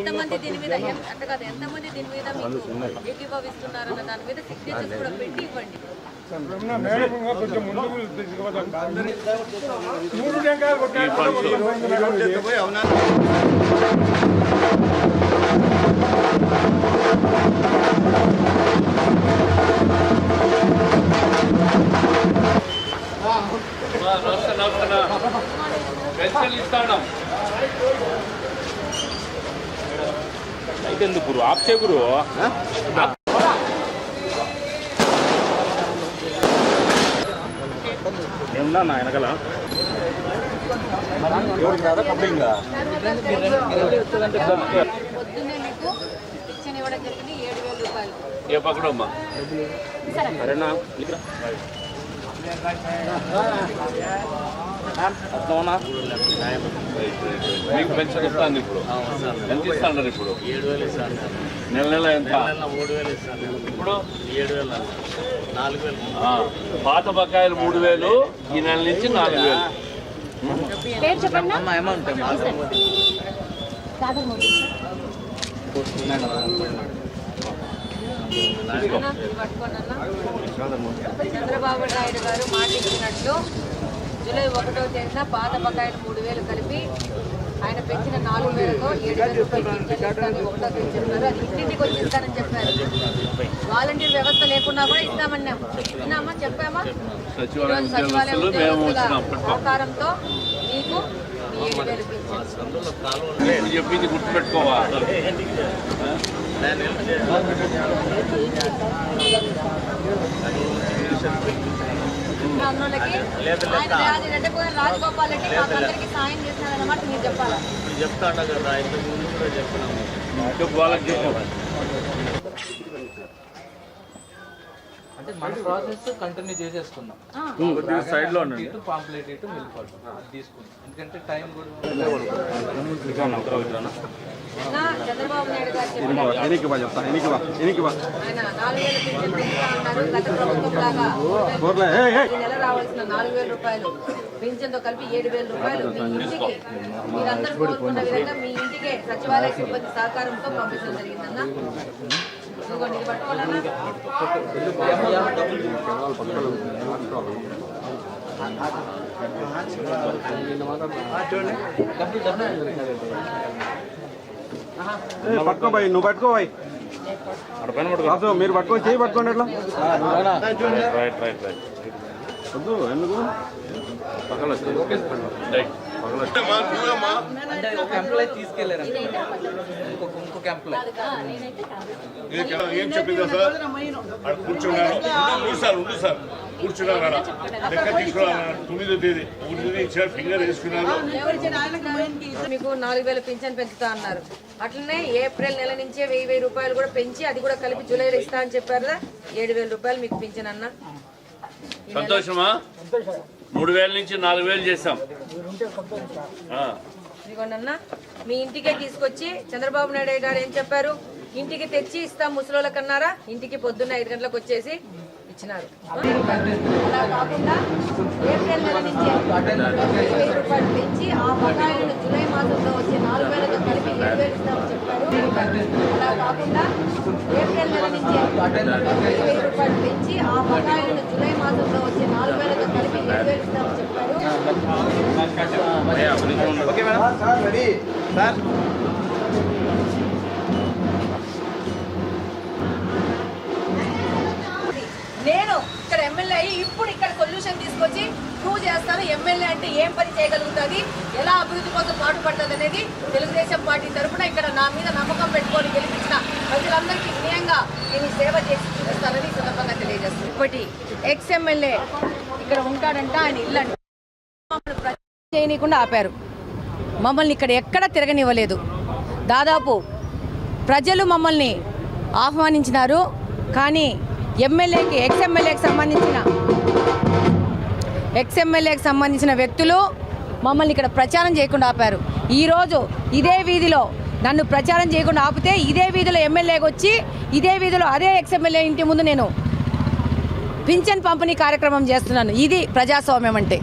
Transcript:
ఎంతమంది దీని మీద అట్ట కాదు ఎంతమంది దీని మీద మీకు ఏకీభవిస్తున్నారన్న దాని మీద సిగ్నేచర్స్ కూడా పెట్టి ఇవ్వండి. మేడం కొంచెం ముందుకు తీసుకుపోతాం. మూడు టెంకాయలు కొట్టారు. అయితే ఎందుకు గురు? ఆప్ చే గురు ఏమన్నా నా వెనకాల? ఏ పక్కడమ్మా సరేనా? మీకు పెన్షన్ ఇస్తాను ఇప్పుడు. ఎంత ఇస్తాను ఇప్పుడు? ఏడు వేలు ఇస్తాను నెల నెల ఎంత? నెల మూడు వేలు ఇస్తాను. ఇప్పుడు? ఏడు వేలు. నాలుగు వేలు. పాత బకాయిలు మూడు వేలు ఈ నెల నుంచి నాలుగు వేలు. చంద్రబాబు నాయుడు గారు మాట ఇచ్చినట్లు జూలై ఒకటో తేదీన పాత బకాయిలు మూడు వేలు కలిపి ఆయన పెంచిన నాలుగు వేలతో ఏడు వేల రూపాయలు ఒకటో తేదీ చెప్పారు. అది ఇంటింటికి వచ్చి ఇస్తానని చెప్పారు. వాలంటీర్ వ్యవస్థ లేకున్నా కూడా ఇస్తామన్నాం. విన్నామా చెప్పామా? సచివాలయ ఈరోజు సచివాలయ ఉద్యోగస్తులు మేము ఉద్యోగస్తుల వచ్చినాం పట్టుకో. సహకారంతో మీకు చెప్పింది గుర్తుపెట్టుకోవా దాన్ని help చేయాలి. ఇప్పుడు అందులోకి ఆయన రాజు పోయిన రాజగోపాల్ రెడ్డి మాకందరికి సాయం చేసినారన్నమాట మీరు చెప్పాలా? ఇప్పుడు చెప్తాడు కదా ఇంతకు ముందు కూడా చెప్పినాము. అంటే మన ప్రాసెస్ కంటిన్యూ చేసేసుకుందాం. సైడ్లో ఇటు పాంప్లెట్ ఇటు మిల్క్ తీసుకుందాం. ఎందుకంటే టైం కూడా చంద్రబాబు నాయుడు గారు ఆయన నాలుగు వేల పింఛన్ పెంచుతా ఉన్నారు గత ప్రభుత్వం లాగా ఈ నెల రావాల్సిన నాలుగు వేల రూపాయలు పింఛన్తో కలిపి ఏడు వేల రూపాయలు మీ ఇంటికి మీరందరూ కోరుకున్న విధంగా మీ ఇంటికే సచివాలయ సిబ్బంది సహకారంతో పంపించడం జరిగిందన్న. ఇదిగోండి ఇది పట్టుకోవాలన్నా. పట్టుకో బాయ్ నువ్వు పట్టుకో బాయ్. రాజు మీరు పట్టుకొని చేయి పట్టుకోండి ఎట్లా రైట్ రైట్ రైట్ వద్దు ఎందుకు? అంటే ఒక ఎంప్లాయ్ తీసుకెళ్ళారు ఇంకొక ఇంకొక ఎంప్లాయ్ ఏం చెప్పిందా సార్ అక్కడ ఉండు సార్ ఉండు సార్ కూర్చున్నారు అక్కడ లెక్క తీసుకున్నారు తొమ్మిదో తేదీ ఇచ్చారు ఫింగర్ వేసుకున్నారు మీకు నాలుగు వేల పింఛన్ పెంచుతా అన్నారు అట్లనే ఏప్రిల్ నెల నుంచే వెయ్యి వెయ్యి రూపాయలు కూడా పెంచి అది కూడా కలిపి జూలైలో ఇస్తా అని చెప్పారు ఏడు వేల రూపాయలు మీకు పింఛన్ అన్న సంతోషమా? మూడు వేల నుంచి నాలుగు వేలు చేసాం ఆ, మీ ఇంటికే తీసుకొచ్చి చంద్రబాబు నాయుడు గారు ఏం చెప్పారు? ఇంటికి తెచ్చి ఇస్తాం ముసలోళ్ళకన్నారా ఇంటికి పొద్దున్న ఐదు గంటలకు వచ్చేసి ఇచ్చినారు. అలా కాకుండా ఏప్రిల్ నెల నుంచి వెయ్యి రూపాయలు పెంచి ఆ బకాయిలను జూలై మాసంలో వచ్చే నాలుగు వేలతో కలిపి ఏడు వేలు ఇస్తామని చెప్పారు. అలా కాకుండా ఏప్రిల్ నెల నుంచి వెయ్యి రూపాయలు పెంచి ఆ బకాయిలను జూలై మాసంలో వచ్చే నాలుగు వేలతో కలిపి ఏడు వేలు ఇస్తామని చెప్పారు. Okay madam. Sir ready. Sir. నేను ఇక్కడ ఎమ్మెల్యే అయ్యి ఇప్పుడు ఇక్కడ సొల్యూషన్ తీసుకొచ్చి ప్రూవ్ చేస్తాను ఎమ్మెల్యే అంటే ఏం పని చేయగలుగుతుంది ఎలా అభివృద్ధి కోసం పాటుపడుతుంది అనేది తెలుగుదేశం పార్టీ తరఫున ఇక్కడ నా మీద నమ్మకం పెట్టుకొని గెలిపించిన వినయంగా నేను సేవ చేసి చూపిస్తానని సందర్భంగా ఇప్పటి ఇక్కడ ఉంటాడంట ఆయన ఇల్లు ప్రచారం చేయనీయకుండా ఆపారు. మమ్మల్ని ఇక్కడ ఎక్కడ తిరగనివ్వలేదు. దాదాపు ప్రజలు మమ్మల్ని ఆహ్వానించినారు. కానీ ఎమ్మెల్యేకి ఎక్స్ఎమ్మెల్యేకి సంబంధించిన ఎక్స్ఎమ్మెల్యేకి సంబంధించిన వ్యక్తులు మమ్మల్ని ఇక్కడ ప్రచారం చేయకుండా ఆపారు. ఈరోజు ఇదే వీధిలో నన్ను ప్రచారం చేయకుండా ఆపితే ఇదే వీధిలో ఎమ్మెల్యేకి వచ్చి ఇదే వీధిలో అదే ఎక్స్ఎమ్మెల్యే ఇంటి ముందు నేను పింఛన్ పంపిణీ కార్యక్రమం చేస్తున్నాను. ఇది ప్రజాస్వామ్యం అంటే.